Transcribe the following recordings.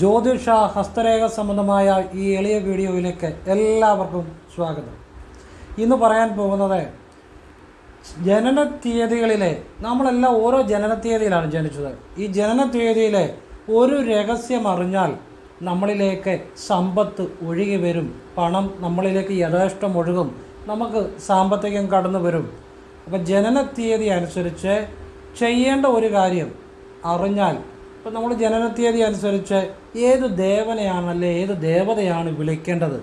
ജ്യോതിഷ ഹസ്തരേഖ സംബന്ധമായ ഈ എളിയ വീഡിയോയിലേക്ക് എല്ലാവർക്കും സ്വാഗതം. ഇന്ന് പറയാൻ പോകുന്നത് ജനന തീയതികളിലെ നമ്മളെല്ലാം ഓരോ ജനന തീയതിയിലാണ് ജനിച്ചത്. ഈ ജനന തീയതിയിലെ ഒരു രഹസ്യം അറിഞ്ഞാൽ നമ്മളിലേക്ക് സമ്പത്ത് ഒഴുകി വരും. പണം നമ്മളിലേക്ക് യഥേഷ്ടം ഒഴുകും. നമുക്ക് സാമ്പത്തികം കടന്നു വരും. അപ്പം ജനന തീയതി അനുസരിച്ച് ചെയ്യേണ്ട ഒരു കാര്യം അറിഞ്ഞാൽ ഇപ്പം നമ്മൾ ജനന തീയതി അനുസരിച്ച് ഏത് ദേവനെയാണ് അല്ലെ ഏത് ദേവതയാണ് വിളിക്കേണ്ടത്?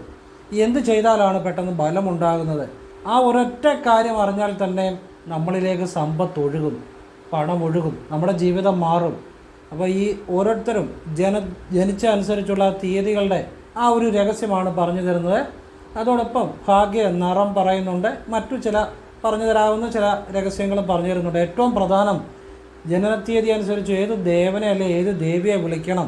എന്ത് ചെയ്താലാണ് പെട്ടെന്ന് ബലമുണ്ടാകുന്നത്? ആ ഒരൊറ്റ കാര്യം അറിഞ്ഞാൽ തന്നെ നമ്മളിലേക്ക് സമ്പത്ത് ഒഴുകും പണം ഒഴുകും നമ്മുടെ ജീവിതം മാറും. അപ്പോൾ ഈ ഓരോരുത്തരും ജന ജനിച്ച അനുസരിച്ചുള്ള തീയതികളുടെ ആ ഒരു രഹസ്യമാണ് പറഞ്ഞു തരുന്നത്. അതോടൊപ്പം ഭാഗ്യ നിറം പറയുന്നുണ്ട്. മറ്റു ചില പറഞ്ഞു തരാവുന്ന ചില രഹസ്യങ്ങളും പറഞ്ഞു തരുന്നുണ്ട്. ഏറ്റവും പ്രധാനം ജനനത്തീയതി അനുസരിച്ച് ഏത് ദേവനെ അല്ലെ ഏത് ദേവിയെ വിളിക്കണം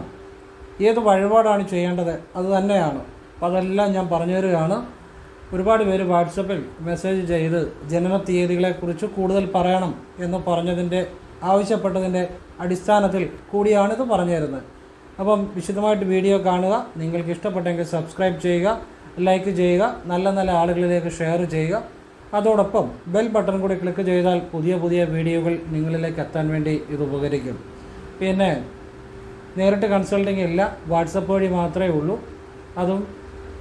ഏത് വഴിപാടാണ് ചെയ്യേണ്ടത് അത് തന്നെയാണ്. അപ്പോൾ അതെല്ലാം ഞാൻ പറഞ്ഞു തരികയാണ്. ഒരുപാട് പേര് വാട്സപ്പിൽ മെസ്സേജ് ചെയ്ത് ജനന തീയതികളെക്കുറിച്ച് കൂടുതൽ പറയണം എന്ന് പറഞ്ഞതിന്റെ ആവശ്യപ്പെട്ടതിന്റെ അടിസ്ഥാനത്തിൽ കൂടിയാണിത് പറഞ്ഞു തരുന്നത്. അപ്പം വിശദമായിട്ട് വീഡിയോ കാണുക. നിങ്ങൾക്ക് ഇഷ്ടപ്പെട്ടെങ്കിൽ സബ്സ്ക്രൈബ് ചെയ്യുക ലൈക്ക് ചെയ്യുക നല്ല നല്ല ആളുകളിലേക്ക് ഷെയർ ചെയ്യുക. അതോടൊപ്പം ബെൽ ബട്ടൺ കൂടി ക്ലിക്ക് ചെയ്താൽ പുതിയ പുതിയ വീഡിയോകൾ നിങ്ങളിലേക്ക് എത്താൻ വേണ്ടി ഇത് ഉപകരിക്കും. പിന്നെ നേരിട്ട് കൺസൾട്ടിങ് ഇല്ല വാട്സപ്പ് വഴി മാത്രമേ ഉള്ളൂ. അതും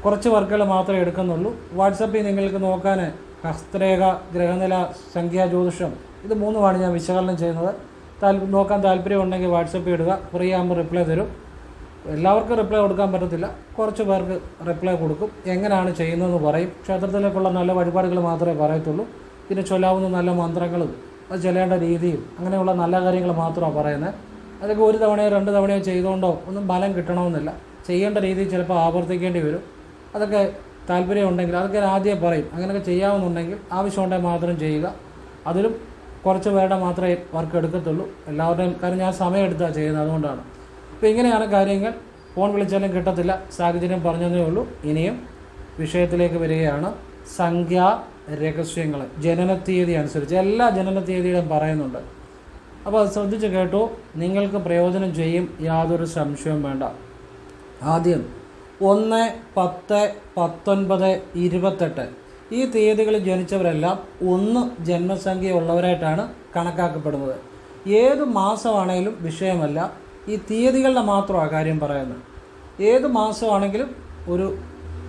കുറച്ച് വർക്കുകൾ മാത്രമേ എടുക്കുന്നുള്ളൂ. വാട്സപ്പിൽ നിങ്ങൾക്ക് നോക്കാൻ ഹസ്തരേഖ ഗ്രഹനില സംഖ്യാ ജ്യോതിഷം ഇത് മൂന്നുമാണ് ഞാൻ വിശകലനം ചെയ്യുന്നത്. താൽ നോക്കാൻ താല്പര്യമുണ്ടെങ്കിൽ വാട്സപ്പിൽ ഇടുക. ഫ്രീ ആകുമ്പോൾ റിപ്ലൈ തരും. എല്ലാവർക്കും റിപ്ലൈ കൊടുക്കാൻ പറ്റത്തില്ല. കുറച്ച് പേർക്ക് റിപ്ലൈ കൊടുക്കും. എങ്ങനെയാണ് ചെയ്യുന്നതെന്ന് പറയും. ക്ഷേത്രത്തിലേക്കുള്ള നല്ല വഴിപാടുകൾ മാത്രമേ പറയത്തുള്ളൂ. പിന്നെ ചൊല്ലാവുന്ന നല്ല മന്ത്രങ്ങളും അത് ചെല്ലേണ്ട രീതിയും അങ്ങനെയുള്ള നല്ല കാര്യങ്ങൾ മാത്രമാണ് പറയുന്നത്. അതൊക്കെ ഒരു തവണയോ രണ്ട് തവണയോ ചെയ്തുകൊണ്ടോ ഒന്നും ഫലം കിട്ടണമെന്നില്ല. ചെയ്യേണ്ട രീതി ചിലപ്പോൾ ആവർത്തിക്കേണ്ടി വരും. അതൊക്കെ താല്പര്യമുണ്ടെങ്കിൽ അതൊക്കെ ആദ്യം പറയും. അങ്ങനെയൊക്കെ ചെയ്യാമെന്നുണ്ടെങ്കിൽ ആവശ്യമുണ്ടെങ്കിൽ മാത്രം ചെയ്യുക. അതിലും കുറച്ച് പേരുടെ മാത്രമേ വർക്ക് എടുക്കത്തുള്ളൂ. എല്ലാവരുടെയും കാരണം ഞാൻ സമയം എടുത്താണ് ചെയ്യുന്നത് അതുകൊണ്ടാണ്. അപ്പോൾ ഇങ്ങനെയാണ് കാര്യങ്ങൾ. ഫോൺ വിളിച്ചാലും കിട്ടത്തില്ല. സാഹചര്യം പറഞ്ഞതേ ഉള്ളൂ. ഇനിയും വിഷയത്തിലേക്ക് വരികയാണ്. സംഖ്യാ രഹസ്യങ്ങൾ ജനനത്തീയതി അനുസരിച്ച് എല്ലാ ജനനത്തീയതികളും പറയുന്നുണ്ട്. അപ്പോൾ അത് ശ്രദ്ധിച്ച് കേട്ടു. നിങ്ങൾക്ക് പ്രയോജനം ചെയ്യും. യാതൊരു സംശയവും വേണ്ട. ആദ്യം ഒന്ന് പത്ത് പത്തൊൻപത് ഇരുപത്തെട്ട്. ഈ തീയതികളിൽ ജനിച്ചവരെല്ലാം ഒന്ന് ജന്മസംഖ്യ ഉള്ളവരായിട്ടാണ് കണക്കാക്കപ്പെടുന്നത്. ഏത് മാസമാണെങ്കിലും വിഷയമല്ല. ഈ തീയതികളുടെ മാത്രമാണ് കാര്യം പറയുന്നത് ഏത് മാസമാണെങ്കിലും ഒരു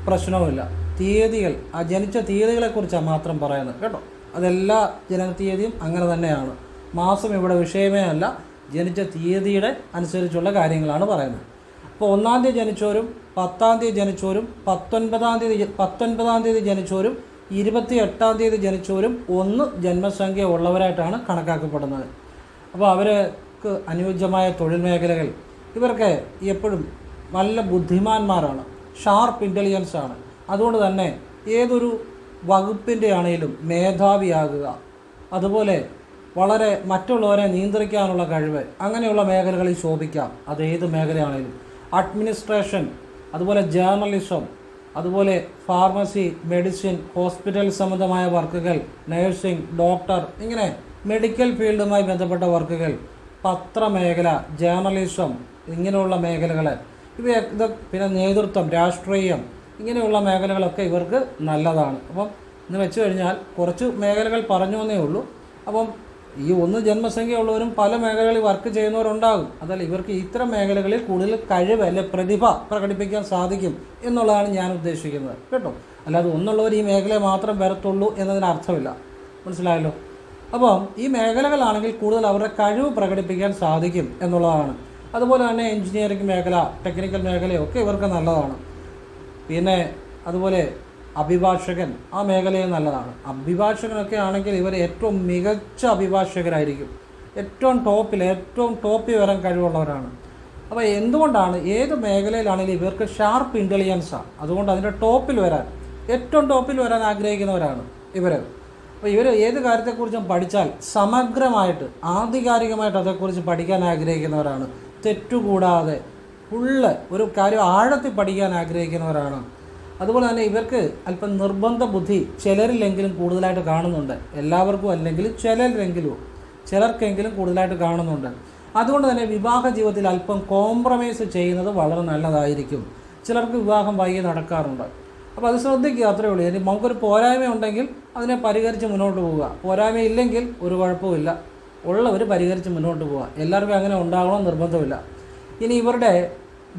പ്രശ്നവുമില്ല. തീയതികൾ ആ ജനിച്ച തീയതികളെക്കുറിച്ചാണ് മാത്രം പറയുന്നത് കേട്ടോ? അതെല്ലാ ജനനത്തീയതിയും അങ്ങനെ തന്നെയാണ്. മാസം ഇവിടെ വിഷയമേ അല്ല ജനിച്ച തീയതിയുടെ അനുസരിച്ചുള്ള കാര്യങ്ങളാണ് പറയുന്നത്. അപ്പോൾ ഒന്നാം തീയതി ജനിച്ചവരും പത്താം തീയതി ജനിച്ചവരും പത്തൊൻപതാം തീയതി പത്തൊൻപതാം തീയതി ജനിച്ചവരും ഇരുപത്തി എട്ടാം തീയതി ജനിച്ചവരും ഒന്ന് ജന്മസംഖ്യ ഉള്ളവരായിട്ടാണ് കണക്കാക്കപ്പെടുന്നത്. അപ്പോൾ അവർക്ക് അനുയോജ്യമായ തൊഴിൽ മേഖലകൾ ഇവർക്ക് എപ്പോഴും നല്ല ബുദ്ധിമാന്മാരാണ് ഷാർപ്പ് ഇന്റലിജൻസ് ആണ്. അതുകൊണ്ട് തന്നെ ഏതൊരു വകുപ്പിന്റെ ആണെങ്കിലും മേധാവിയാകുക. അതുപോലെ വളരെ മറ്റുള്ളവരെ നിയന്ത്രിക്കാനുള്ള കഴിവ് അങ്ങനെയുള്ള മേഖലകളിൽ ശോഭിക്കാം. അത് ഏത് മേഖലയാണെങ്കിലും അഡ്മിനിസ്ട്രേഷൻ അതുപോലെ ജേർണലിസം അതുപോലെ ഫാർമസി മെഡിസിൻ ഹോസ്പിറ്റൽ സംബന്ധമായ വർക്കുകൾ നഴ്സിംഗ് ഡോക്ടർ ഇങ്ങനെ മെഡിക്കൽ ഫീൽഡുമായി ബന്ധപ്പെട്ട വർക്കുകൾ പത്രമേഖല ജേർണലിസം ഇങ്ങനെയുള്ള മേഖലകൾ ഇവ ഇത് പിന്നെ നേതൃത്വം രാഷ്ട്രീയം ഇങ്ങനെയുള്ള മേഖലകളൊക്കെ ഇവർക്ക് നല്ലതാണ്. അപ്പം ഇന്ന് വെച്ച് കഴിഞ്ഞാൽ കുറച്ച് മേഖലകൾ പറഞ്ഞു എന്നേ ഉള്ളൂ. അപ്പം ഈ ഒന്ന് ജന്മസംഖ്യ ഉള്ളവരും പല മേഖലകളിൽ വർക്ക് ചെയ്യുന്നവരുണ്ടാകും. അതല്ല ഇവർക്ക് ഇത്തരം മേഖലകളിൽ കൂടുതൽ കഴിവ് അല്ലെ പ്രതിഭ പ്രകടിപ്പിക്കാൻ സാധിക്കും എന്നുള്ളതാണ് ഞാൻ ഉദ്ദേശിക്കുന്നത്. കേട്ടോ? അല്ലാതെ ഒന്നുള്ളവർ ഈ മേഖലയെ മാത്രം വരത്തുള്ളൂ എന്നതിന് അർത്ഥമില്ല. മനസ്സിലായല്ലോ? അപ്പം ഈ മേഖലകളാണെങ്കിൽ കൂടുതൽ അവരുടെ കഴിവ് പ്രകടിപ്പിക്കാൻ സാധിക്കും എന്നുള്ളതാണ്. അതുപോലെ തന്നെ എൻജിനീയറിംഗ് മേഖല ടെക്നിക്കൽ മേഖലയൊക്കെ ഇവർക്ക് നല്ലതാണ്. പിന്നെ അതുപോലെ അഭിഭാഷകൻ ആ മേഖലയും നല്ലതാണ്. അഭിഭാഷകനൊക്കെ ആണെങ്കിൽ ഇവർ ഏറ്റവും മികച്ച അഭിഭാഷകരായിരിക്കും. ഏറ്റവും ടോപ്പിൽ ഏറ്റവും ടോപ്പിൽ വരാൻ കഴിവുള്ളവരാണ്. അപ്പോൾ എന്തുകൊണ്ടാണ് ഏത് മേഖലയിലാണെങ്കിലും ഇവർക്ക് ഷാർപ്പ് ഇന്റലിജൻസാണ്. അതുകൊണ്ട് അതിന്റെ ടോപ്പിൽ വരാൻ ഏറ്റവും ടോപ്പിൽ വരാൻ ആഗ്രഹിക്കുന്നവരാണ് ഇവർ. അപ്പോൾ ഇവർ ഏത് കാര്യത്തെക്കുറിച്ചും പഠിച്ചാൽ സമഗ്രമായിട്ട് ആധികാരികമായിട്ട് അതേക്കുറിച്ച് പഠിക്കാൻ ആഗ്രഹിക്കുന്നവരാണ്. തെറ്റുകൂടാതെ ഫുള്ള് ഒരു കാര്യം ആഴത്തിൽ പഠിക്കാൻ ആഗ്രഹിക്കുന്നവരാണ്. അതുപോലെ തന്നെ ഇവർക്ക് അല്പം നിർബന്ധ ബുദ്ധി ചിലരിലെങ്കിലും കൂടുതലായിട്ട് കാണുന്നുണ്ട്. എല്ലാവർക്കും അല്ലെങ്കിൽ ചിലരെങ്കിലും ചിലർക്കെങ്കിലും കൂടുതലായിട്ട് കാണുന്നുണ്ട്. അതുകൊണ്ട് തന്നെ വിവാഹ ജീവിതത്തിൽ അല്പം കോംപ്രമൈസ് ചെയ്യുന്നത് വളരെ നല്ലതായിരിക്കും. ചിലർക്ക് വിവാഹം വൈകി നടക്കാറുണ്ട്. അപ്പോൾ അത് ശ്രദ്ധിക്കുക അത്രേ ഉള്ളൂ. നമുക്കൊരു പോരായ്മ ഉണ്ടെങ്കിൽ അതിനെ പരിഹരിച്ച് മുന്നോട്ട് പോവുക. പോരായ്മ ഇല്ലെങ്കിൽ ഒരു കുഴപ്പമില്ല ഉള്ളവർ പരിഹരിച്ച് മുന്നോട്ട് പോവുക. എല്ലാവർക്കും അങ്ങനെ ഉണ്ടാകണം നിർബന്ധമില്ല ഇനി ഇവരുടെ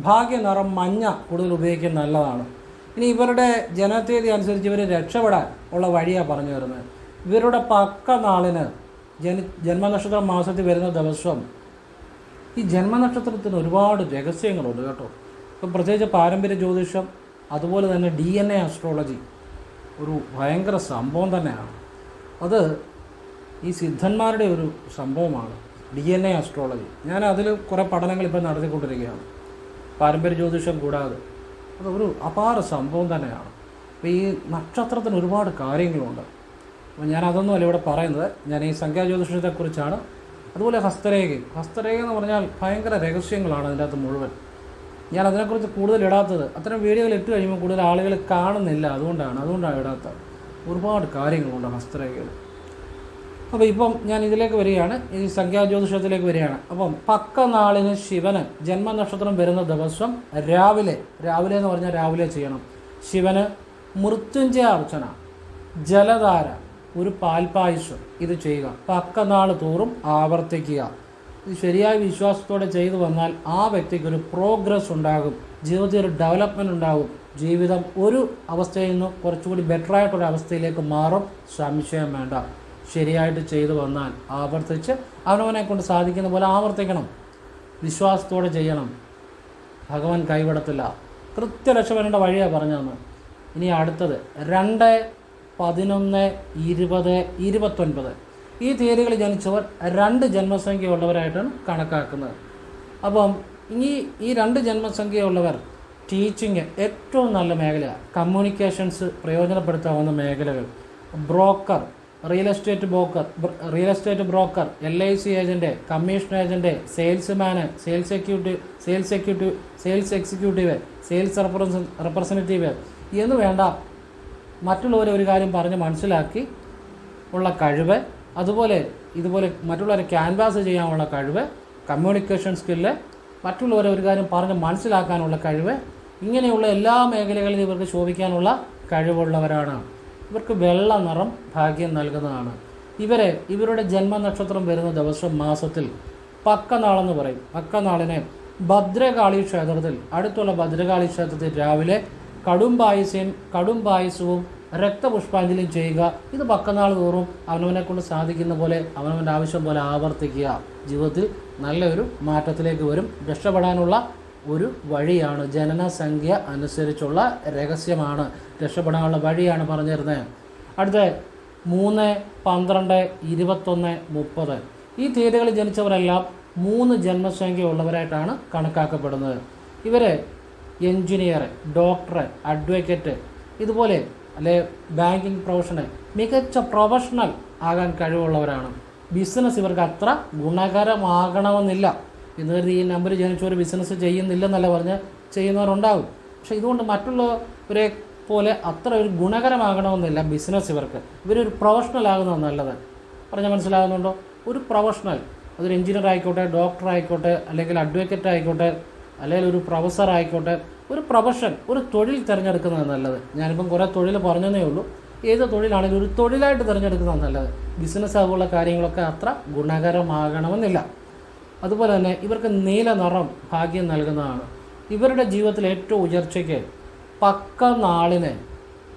ഭാഗ്യ നിറം മഞ്ഞ കൂടുതൽ ഉപയോഗിക്കുന്നത് നല്ലതാണ്. ഇനി ഇവരുടെ ജനതീയതി അനുസരിച്ച് ഇവർ രക്ഷപ്പെടാൻ ഉള്ള വഴിയാണ് പറഞ്ഞു വരുന്നത്. ഇവരുടെ പക്ക നാളിന് ജന ജന്മനക്ഷത്ര മാസത്തിൽ വരുന്ന ദിവസം ഈ ജന്മനക്ഷത്രത്തിന് ഒരുപാട് രഹസ്യങ്ങളുണ്ട് കേട്ടോ. ഇപ്പം പ്രത്യേകിച്ച് പാരമ്പര്യ ജ്യോതിഷം അതുപോലെ തന്നെ ഡി എൻ എ ആസ്ട്രോളജി ഒരു ഭയങ്കര സംഭവം തന്നെയാണ്. അത് ഈ സിദ്ധന്മാരുടെ ഒരു സംഭവമാണ്. ഡി എൻ എ ആസ്ട്രോളജി ഞാൻ അതിൽ കുറേ പഠനങ്ങൾ ഇപ്പോൾ നടത്തിക്കൊണ്ടിരിക്കുകയാണ്. പാരമ്പര്യ ജ്യോതിഷം കൂടാതെ. അതൊരു അപാര സംഭവം തന്നെയാണ്. അപ്പോൾ ഈ നക്ഷത്രത്തിന് ഒരുപാട് കാര്യങ്ങളുണ്ട്. അപ്പോൾ ഞാൻ അതൊന്നുമല്ല ഇവിടെ പറയുന്നത്. ഞാൻ ഈ സംഖ്യാജ്യോതിഷത്തെക്കുറിച്ചാണ് അതുപോലെ ഹസ്തരേഖ. ഹസ്തരേഖ എന്ന് പറഞ്ഞാൽ ഭയങ്കര രഹസ്യങ്ങളാണ് അതിന്റെ അകത്ത് മുഴുവൻ. ഞാൻ അതിനെക്കുറിച്ച് കൂടുതൽ ഇടാത്തത്. അത്തരം വീഡിയോകൾ ഇട്ട് കഴിയുമ്പോൾ കൂടുതൽ ആളുകൾ കാണുന്നില്ല. അതുകൊണ്ടാണ് അതുകൊണ്ടാണ് ഇടാത്തത് ഒരുപാട് കാര്യങ്ങളുണ്ട് ഹസ്തരേഖകൾ. അപ്പോൾ ഇപ്പം ഞാൻ ഇതിലേക്ക് വരികയാണ്. ഈ സംഖ്യാജ്യോതിഷത്തിലേക്ക് വരികയാണ്. അപ്പം പക്ക നാളിന് ശിവന് ജന്മനക്ഷത്രം വരുന്ന ദിവസം രാവിലെ രാവിലെ എന്ന് പറഞ്ഞാൽ രാവിലെ ചെയ്യണം. ശിവന് മൃത്യുഞ്ജയ അർച്ചന ജലധാര ഒരു പാൽപായസം ഇത് ചെയ്യുക. പക്ക നാൾ തോറും ആവർത്തിക്കുക. ശരിയായ വിശ്വാസത്തോടെ ചെയ്തു വന്നാൽ ആ വ്യക്തിക്ക് ഒരു പ്രോഗ്രസ് ഉണ്ടാകും. ജീവിതത്തിൽ ഒരു ഡെവലപ്മെന്റ് ഉണ്ടാകും. ജീവിതം ഒരു അവസ്ഥയിൽ നിന്ന് കുറച്ചുകൂടി ബെറ്റർ ആയിട്ടുള്ള അവസ്ഥയിലേക്ക് മാറും. സംശയം വേണ്ട. ശരിയായിട്ട് ചെയ്തു വന്നാൽ ആവർത്തിച്ച് അവനവനെ കൊണ്ട് സാധിക്കുന്ന പോലെ ആവർത്തിക്കണം. വിശ്വാസത്തോടെ ചെയ്യണം. ഭഗവാൻ കൈവിടത്തില്ല. കൃത്യരക്ഷപ്പെടേണ്ട വഴിയാണ് പറഞ്ഞതെന്ന്. ഇനി അടുത്തത്. രണ്ട് പതിനൊന്ന് ഇരുപത് ഇരുപത്തൊൻപത്. ഈ തീയതികളിൽ ജനിച്ചവർ രണ്ട് ജന്മസംഖ്യ ഉള്ളവരായിട്ടാണ് കണക്കാക്കുന്നത്. അപ്പം ഇനി ഈ രണ്ട് ജന്മസംഖ്യയുള്ളവർ ടീച്ചിങ് ഏറ്റവും നല്ല മേഖല കമ്മ്യൂണിക്കേഷൻസ് പ്രയോജനപ്പെടുത്താവുന്ന മേഖലകൾ. Broker real estate broker real estate broker L I C agent commission agent സെയിൽസ്മാന് sales executive sales executive sales executive sales റെപ്രസ representative എന്ന് വേണ്ട മറ്റുള്ളവരെ ഒരു കാര്യം പറഞ്ഞ് മനസ്സിലാക്കി ഉള്ള കഴിവ് അതുപോലെ ഇതുപോലെ മറ്റുള്ളവരെ ക്യാൻവാസ് ചെയ്യാനുള്ള കഴിവ് കമ്മ്യൂണിക്കേഷൻ സ്കില്ല് മറ്റുള്ളവരെ ഒരു കാര്യം പറഞ്ഞ് മനസ്സിലാക്കാനുള്ള കഴിവ് ഇങ്ങനെയുള്ള എല്ലാ മേഖലകളിലും ഇവർക്ക് ശോഭിക്കാനുള്ള കഴിവുള്ളവരാണ്. ഇവർക്ക് വെള്ള നിറം ഭാഗ്യം നൽകുന്നതാണ്. ഇവരെ ഇവരുടെ ജന്മനക്ഷത്രം വരുന്ന ദിവസം മാസത്തിൽ പക്കനാളെന്ന് പറയും. പക്കനാളിനെ ഭദ്രകാളി ക്ഷേത്രത്തിൽ അടുത്തുള്ള ഭദ്രകാളി ക്ഷേത്രത്തിൽ രാവിലെ കടും പായസ്യം കടും പായസവും രക്തപുഷ്പാഞ്ജലിയും ചെയ്യുക. ഇത് പക്കനാൾ തോറും അവനവനെ കൊണ്ട് സാധിക്കുന്ന പോലെ അവനവന്റെ ആവശ്യം പോലെ ആവർത്തിക്കുക. ജീവിതത്തിൽ നല്ലൊരു മാറ്റത്തിലേക്ക് വരും. രക്ഷപ്പെടാനുള്ള ഒരു വഴിയാണ് ജനനസംഖ്യ അനുസരിച്ചുള്ള രഹസ്യമാണ്. രക്ഷപ്പെടാനുള്ള വഴിയാണ് പറഞ്ഞു തരുന്നത് അടുത്ത മൂന്ന് പന്ത്രണ്ട് ഇരുപത്തൊന്ന് മുപ്പത്. ഈ തീയതികളിൽ ജനിച്ചവരെല്ലാം മൂന്ന് ജന്മസംഖ്യ ഉള്ളവരായിട്ടാണ് കണക്കാക്കപ്പെടുന്നത്. ഇവർ എഞ്ചിനീയർ ഡോക്ടർ അഡ്വക്കേറ്റ് ഇതുപോലെ അല്ലെ ബാങ്കിങ് പ്രൊഫഷണൽ മികച്ച പ്രൊഫഷണൽ ആകാൻ കഴിവുള്ളവരാണ്. ബിസിനസ് ഇവർക്ക് അത്ര ഗുണകരമാകണമെന്നില്ല. എന്ന് കരുതി ഈ നമ്പർ ജനിച്ചവർ ബിസിനസ് ചെയ്യുന്നില്ലെന്നല്ല പറഞ്ഞ് ചെയ്യുന്നവരുണ്ടാകും പക്ഷേ ഇതുകൊണ്ട് മറ്റുള്ളവരെ പോലെ അത്ര ഒരു ഗുണകരമാകണമെന്നില്ല ബിസിനസ് ഇവർക്ക്. ഇവരൊരു പ്രൊഫഷണൽ ആകുന്നത് നല്ലത്. പറഞ്ഞാൽ മനസ്സിലാകുന്നുണ്ടോ? ഒരു പ്രൊഫഷണൽ അതൊരു എഞ്ചിനീയർ ആയിക്കോട്ടെ ഡോക്ടർ ആയിക്കോട്ടെ അല്ലെങ്കിൽ അഡ്വക്കേറ്റ് ആയിക്കോട്ടെ അല്ലെങ്കിൽ ഒരു പ്രൊഫസർ ആയിക്കോട്ടെ ഒരു പ്രൊഫഷൻ ഒരു തൊഴിൽ തിരഞ്ഞെടുക്കുന്നത് നല്ലത്. ഞാനിപ്പം കുറേ തൊഴിൽ പറഞ്ഞതേ ഉള്ളൂ. ഏത് തൊഴിലാണെങ്കിലും ഒരു തൊഴിലായിട്ട് തിരഞ്ഞെടുക്കുന്നത് നല്ലത്. ബിസിനസ് അതുപോലുള്ള കാര്യങ്ങളൊക്കെ അത്ര ഗുണകരമാകണമെന്നില്ല. അതുപോലെ തന്നെ ഇവർക്ക് നീല നിറം ഭാഗ്യം നൽകുന്നതാണ്. ഇവരുടെ ജീവിതത്തിൽ ഏറ്റവും ഉയർച്ചയ്ക്ക് പക്ക നാളിന്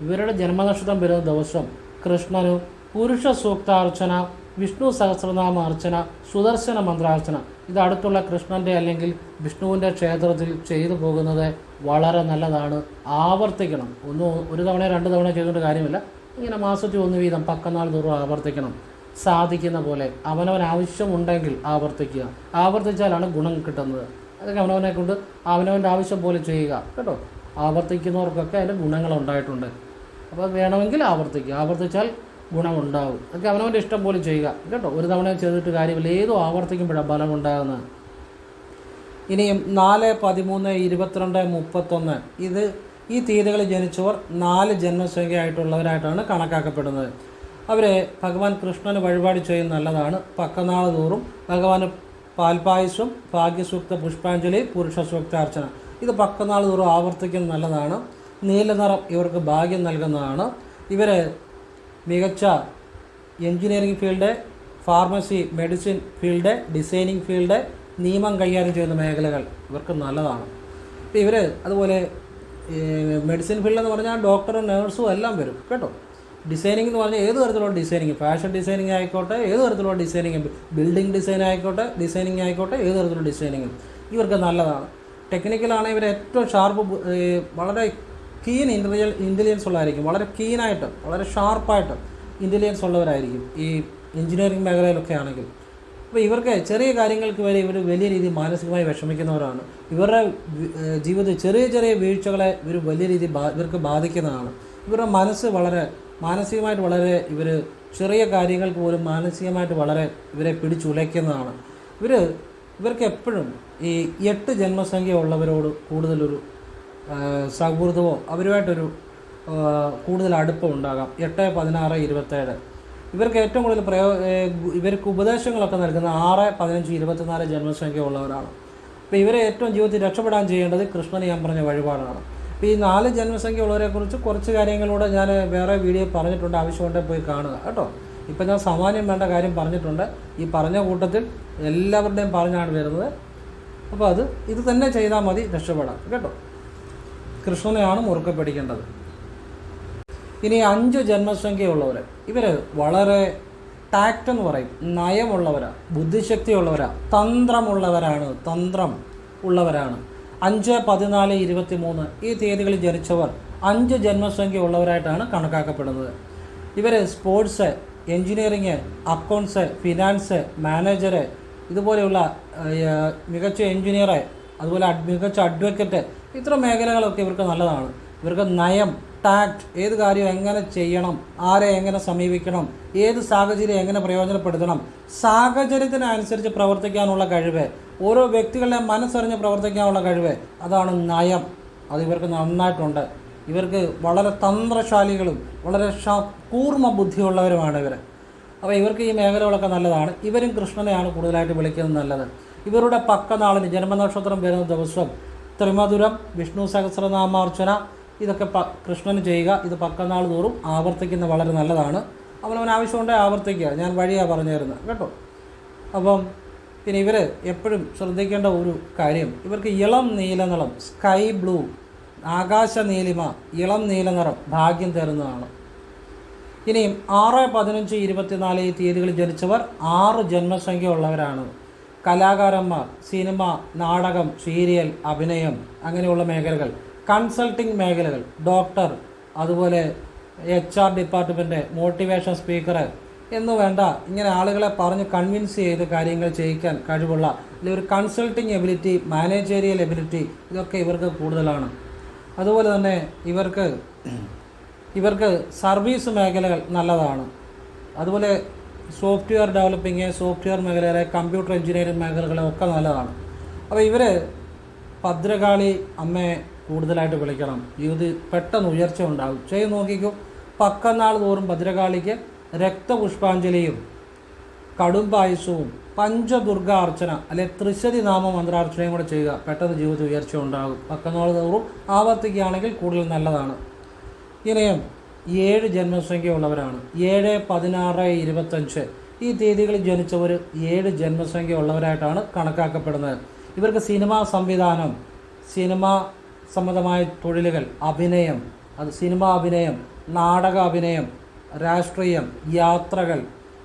ഇവരുടെ ജന്മനക്ഷത്രം വരുന്ന ദിവസം കൃഷ്ണനും പുരുഷ സൂക്താർച്ചന വിഷ്ണു സഹസ്രനാമ അർച്ചന സുദർശന മന്ത്രാർച്ചന. ഇത് അടുത്തുള്ള കൃഷ്ണന്റെ അല്ലെങ്കിൽ വിഷ്ണുവിന്റെ ക്ഷേത്രത്തിൽ ചെയ്തു പോകുന്നത് വളരെ നല്ലതാണ്. ആവർത്തിക്കണം. ഒന്ന് ഒരു തവണ രണ്ട് തവണ ചെയ്തുകൊണ്ട് കാര്യമില്ല. ഇങ്ങനെ മാസത്തിൽ ഒന്ന് വീതം പക്കനാൾ തോറും ആവർത്തിക്കണം. സാധിക്കുന്ന പോലെ അവനവൻ ആവശ്യമുണ്ടെങ്കിൽ ആവർത്തിക്കുക. ആവർത്തിച്ചാലാണ് ഗുണം കിട്ടുന്നത്. അതൊക്കെ അവനവനെ കൊണ്ട് അവനവന്റെ ആവശ്യം പോലെ ചെയ്യുക. കേട്ടോ? ആവർത്തിക്കുന്നവർക്കൊക്കെ അതിന്റെ ഗുണങ്ങൾ ഉണ്ടായിട്ടുണ്ട്. അപ്പോൾ വേണമെങ്കിൽ ആവർത്തിക്കുക. ആവർത്തിച്ചാൽ ഗുണമുണ്ടാവും. അതൊക്കെ അവനവന്റെ ഇഷ്ടം പോലെ ചെയ്യുക. കേട്ടോ? ഒരു തവണ ചെയ്തിട്ട് കാര്യമില്ല. ഏതോ ആവർത്തിക്കുമ്പോഴാണ് ഫലം ഉണ്ടാകുന്നത് ഇനിയും നാല് പതിമൂന്ന് ഇരുപത്തിരണ്ട് മുപ്പത്തൊന്ന്. ഇത് ഈ തീയതികളിൽ ജനിച്ചവർ നാല് ജന്മസംഖ്യ ആയിട്ടുള്ളവരായിട്ടാണ് കണക്കാക്കപ്പെടുന്നത്. അവരെ ഭഗവാൻ കൃഷ്ണന് വഴിപാട് ചെയ്യുന്ന നല്ലതാണ്. പക്കനാൾ തോറും ഭഗവാന് പാൽപായസം ഭാഗ്യസൂക്ത പുഷ്പാഞ്ജലി പുരുഷ സൂക്താർച്ചന ഇത് പക്കനാൾ തോറും ആവർത്തിക്കുന്നത് നല്ലതാണ്. നീലനിറം ഇവർക്ക് ഭാഗ്യം നൽകുന്നതാണ്. ഇവർ മികച്ച engineering field pharmacy medicine field designing field നിയമം കൈകാര്യം ചെയ്യുന്ന മേഖലകൾ ഇവർക്ക് നല്ലതാണ്. ഇപ്പം ഇവർ അതുപോലെ മെഡിസിൻ ഫീൽഡ് എന്ന് പറഞ്ഞാൽ ഡോക്ടറും നേഴ്സും എല്ലാം വരും കേട്ടോ. ഡിസൈനിങ് എന്ന് പറഞ്ഞാൽ ഏത് തരത്തിലുള്ള ഡിസൈനിങ് ഫാഷൻ ഡിസൈനിങ് ആയിക്കോട്ടെ ഏത് തരത്തിലുള്ള ഡിസൈനിങ് ബിൽഡിംഗ് ഡിസൈൻ ആയിക്കോട്ടെ ഡിസൈനിങ് ആയിക്കോട്ടെ ഏത് തരത്തിലുള്ള ഡിസൈനിങ് ഇവർക്ക് നല്ലതാണ്. ടെക്നിക്കലാണ് ഇവർ ഏറ്റവും ഷാർപ്പ് വളരെ കീൻ ഇന്റലിജൻ ഇന്റലിജൻസ് ഉള്ളതായിരിക്കും. വളരെ കീനായിട്ട് വളരെ ഷാർപ്പായിട്ട് ഇന്റലിജൻസ് ഉള്ളവരായിരിക്കും ഈ എഞ്ചിനീയറിംഗ് മേഖലയിലൊക്കെ ആണെങ്കിൽ. അപ്പോൾ ഇവർക്ക് ചെറിയ കാര്യങ്ങൾക്ക് വരെ ഇവർ വലിയ രീതിയിൽ മാനസികമായി വിഷമിക്കുന്നവരാണ്. ഇവരുടെ ജീവിതത്തിൽ ചെറിയ ചെറിയ വീഴ്ചകളെ ഇവർ വലിയ രീതിയിൽ ഇവർക്ക് ബാധിക്കുന്നതാണ്. ഇവരുടെ മനസ്സ് വളരെ മാനസികമായിട്ട് വളരെ ഇവർ ചെറിയ കാര്യങ്ങൾക്ക് പോലും മാനസികമായിട്ട് വളരെ ഇവരെ പിടിച്ചുലയ്ക്കുന്നതാണ്. ഇവർ ഇവർക്ക് എപ്പോഴും ഈ എട്ട് ജന്മസംഖ്യ ഉള്ളവരോട് കൂടുതലൊരു സൗഹൃദമോ അവരുമായിട്ടൊരു കൂടുതൽ അടുപ്പം ഉണ്ടാകാം. എട്ട് പതിനാറ് ഇരുപത്തേഴ്. ഇവർക്ക് ഏറ്റവും കൂടുതൽ പ്രയോ ഇവർക്ക് ഉപദേശങ്ങളൊക്കെ നൽകുന്ന ആറ് പതിനഞ്ച് ഇരുപത്തിനാല് ജന്മസംഖ്യ ഉള്ളവരാണ് അപ്പോൾ ഇവരെ ഏറ്റവും ജീവിതത്തിൽ രക്ഷപ്പെടാൻ ചെയ്യേണ്ടത് കൃഷ്ണന് ഞാൻ പറഞ്ഞ വഴിപാടാണ്. അപ്പോൾ ഈ നാല് ജന്മസംഖ്യ ഉള്ളവരെക്കുറിച്ച് കുറച്ച് കാര്യങ്ങളൂടെ ഞാൻ വേറെ വീഡിയോ പറഞ്ഞിട്ടുണ്ട്. ആവശ്യമുണ്ടെങ്കിൽ പോയി കാണുക കേട്ടോ. ഇപ്പം ഞാൻ സാമാന്യം വേണ്ട കാര്യം പറഞ്ഞിട്ടുണ്ട്. ഈ പറഞ്ഞ കൂട്ടത്തിൽ എല്ലാവരുടെയും പറഞ്ഞാണ് വരുന്നത്. അപ്പോൾ അത് ഇത് തന്നെ ചെയ്താൽ മതി രക്ഷപ്പെടാം കേട്ടോ. കൃഷ്ണനെയാണ് മുറുക്കെ പിടിക്കേണ്ടത്. ഇനി അഞ്ച് ജന്മസംഖ്യയുള്ളവർ ഇവർ വളരെ ടാക്റ്റ് എന്ന് പറയും. നയമുള്ളവരാ ബുദ്ധിശക്തിയുള്ളവരാ തന്ത്രമുള്ളവരാണ് തന്ത്രം ഉള്ളവരാണ്. അഞ്ച് പതിനാല് ഇരുപത്തി മൂന്ന് ഈ തീയതികളിൽ ജനിച്ചവർ അഞ്ച് ജന്മസംഖ്യ ഉള്ളവരായിട്ടാണ് കണക്കാക്കപ്പെടുന്നത്. ഇവർ sports engineering accounts finance manager ഇതുപോലെയുള്ള മികച്ച എഞ്ചിനീയർ അതുപോലെ മികച്ച അഡ്വക്കേറ്റ് ഇത്തരം മേഖലകളൊക്കെ ഇവർക്ക് നല്ലതാണ്. ഇവർക്ക് നയം ടാക്ട് ഏത് കാര്യം എങ്ങനെ ചെയ്യണം ആരെ എങ്ങനെ സമീപിക്കണം ഏത് സാഹചര്യം എങ്ങനെ പ്രയോജനപ്പെടുത്തണം സാഹചര്യത്തിനനുസരിച്ച് പ്രവർത്തിക്കാനുള്ള കഴിവ് ഓരോ വ്യക്തികളെ മനസ്സറിഞ്ഞ് പ്രവർത്തിക്കാനുള്ള കഴിവ് അതാണ് നയം. അത് ഇവർക്ക് നന്നായിട്ടുണ്ട്. ഇവർക്ക് വളരെ തന്ത്രശാലികളും വളരെ കൂർമ്മ ബുദ്ധിയുള്ളവരുമാണ് ഇവർ അപ്പോൾ ഇവർക്ക് ഈ മേഖലകളൊക്കെ നല്ലതാണ്. ഇവരും കൃഷ്ണനെയാണ് കൂടുതലായിട്ട് വിളിക്കുന്നത് നല്ലത്. ഇവരുടെ പക്കനാളിന് ജന്മനക്ഷത്രം വരുന്ന ദിവസം ത്രിമധുരം വിഷ്ണു സഹസ്രനാമാർച്ചന ഇതൊക്കെ പ കൃഷ്ണന് ചെയ്യുക. ഇത് പക്കനാൾ തോറും ആവർത്തിക്കുന്നത് വളരെ നല്ലതാണ്. അവനവൻ ആവശ്യമുണ്ടെങ്കിൽ ആവർത്തിക്കുക. ഞാൻ വഴിയാണ് പറഞ്ഞു തരുന്നത് കേട്ടോ? അപ്പം പിന്നെ ഇവർ എപ്പോഴും ശ്രദ്ധിക്കേണ്ട ഒരു കാര്യം. ഇവർക്ക് ഇളം നീലനിളം സ്കൈ ബ്ലൂ ആകാശ നീലിമ ഇളം നീലനിറം ഭാഗ്യം തരുന്നതാണ്. ഇനിയും ആറ് പതിനഞ്ച് ഇരുപത്തിനാല് ഈ തീയതികളിൽ ജനിച്ചവർ ആറ് ജന്മസംഖ്യ ഉള്ളവരാണ് കലാകാരന്മാർ സിനിമ നാടകം സീരിയൽ അഭിനയം അങ്ങനെയുള്ള മേഖലകൾ കൺസൾട്ടിംഗ് മേഖലകൾ ഡോക്ടർ അതുപോലെ H R department motivation speaker എന്ന് വേണ്ട ഇങ്ങനെ ആളുകളെ പറഞ്ഞ് കൺവിൻസ് ചെയ്ത് കാര്യങ്ങൾ ചെയ്യിക്കാൻ കഴിവുള്ള അല്ലെങ്കിൽ ഒരു കൺസൾട്ടിങ് എബിലിറ്റി മാനേജേരിയൽ എബിലിറ്റി ഇതൊക്കെ ഇവർക്ക് കൂടുതലാണ്. അതുപോലെ തന്നെ ഇവർക്ക് ഇവർക്ക് സർവീസ് മേഖലകൾ നല്ലതാണ്. അതുപോലെ സോഫ്റ്റ്വെയർ ഡെവലപ്പിങ് സോഫ്റ്റ്വെയർ മേഖലയിലെ കമ്പ്യൂട്ടർ എഞ്ചിനീയറിംഗ് മേഖലകളെ ഒക്കെ നല്ലതാണ്. അപ്പോൾ ഇവർ ഭദ്രകാളി അമ്മയെ കൂടുതലായിട്ട് വിളിക്കണം. ഇത് പെട്ടെന്ന് ഉയർച്ച ഉണ്ടാകും. ചെയ്ത് നോക്കിക്കോ പക്കനാൾ തോറും ഭദ്രകാളിക്ക് രക്തപുഷ്പാഞ്ജലിയും കടും പായസവും പഞ്ചദുർഗ അർച്ചന അല്ലെ ത്രിശതി നാമ മന്ത്രാർച്ചനയും കൂടെ ചെയ്യുക പെട്ടെന്ന് ജീവിതത്തിൽ ഉയർച്ച ഉണ്ടാകും. പക്കനാൾ തോറും ആവർത്തിക്കുകയാണെങ്കിൽ കൂടുതൽ നല്ലതാണ്. ഇനിയും ഏഴ് ജന്മസംഖ്യ ഉള്ളവരാണ്. ഏഴ് പതിനാറ് ഇരുപത്തഞ്ച്. ഈ തീയതികളിൽ ജനിച്ചവർ ഏഴ് ജന്മസംഖ്യ ഉള്ളവരായിട്ടാണ് കണക്കാക്കപ്പെടുന്നത്. ഇവർക്ക് സിനിമാ സംവിധാനം സിനിമ സംബന്ധമായ തൊഴിലുകൾ അഭിനയം അത് സിനിമാ അഭിനയം നാടക അഭിനയം രാഷ്ട്രീയം യാത്രകൾ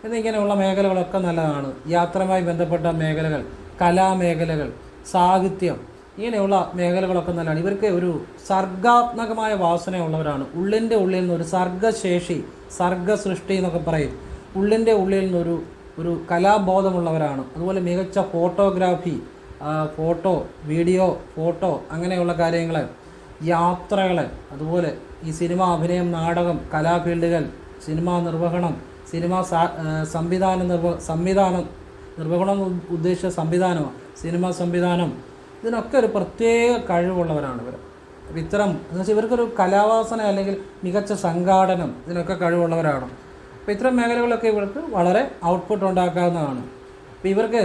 എന്നിങ്ങനെയുള്ള മേഖലകളൊക്കെ നല്ലതാണ്. യാത്രയുമായി ബന്ധപ്പെട്ട മേഖലകൾ കലാമേഖലകൾ സാഹിത്യം ഇങ്ങനെയുള്ള മേഖലകളൊക്കെ നല്ലതാണ് ഇവർക്ക് ഒരു സർഗാത്മകമായ വാസനയുള്ളവരാണ്. ഉള്ളിന്റെ ഉള്ളിൽ നിന്ന് ഒരു സർഗശേഷി സർഗസൃഷ്ടി എന്നൊക്കെ പറയും. ഉള്ളിന്റെ ഉള്ളിൽ നിന്നൊരു ഒരു കലാബോധമുള്ളവരാണ്. അതുപോലെ മികച്ച ഫോട്ടോഗ്രാഫി ഫോട്ടോ വീഡിയോ ഫോട്ടോ അങ്ങനെയുള്ള കാര്യങ്ങൾ യാത്രകൾ അതുപോലെ ഈ സിനിമ അഭിനയം നാടകം കലാഫീൽഡുകൾ സിനിമാ നിർവഹണം സിനിമാ സംവിധാന നിർവ സംവിധാനം നിർവഹണം ഉദ്ദേശിച്ച സംവിധാനമാണ്. സിനിമ സംവിധാനം ഇതിനൊക്കെ ഒരു പ്രത്യേക കഴിവുള്ളവരാണ് ഇവർ അപ്പോൾ ഇത്തരം എന്ന് വെച്ചാൽ ഇവർക്കൊരു കലാവാസന അല്ലെങ്കിൽ മികച്ച സംഘാടനം ഇതിനൊക്കെ കഴിവുള്ളവരാണ്. അപ്പോൾ ഇത്തരം മേഖലകളിലൊക്കെ ഇവർക്ക് വളരെ ഔട്ട്പുട്ട് ഉണ്ടാക്കാവുന്നതാണ്. അപ്പോൾ ഇവർക്ക്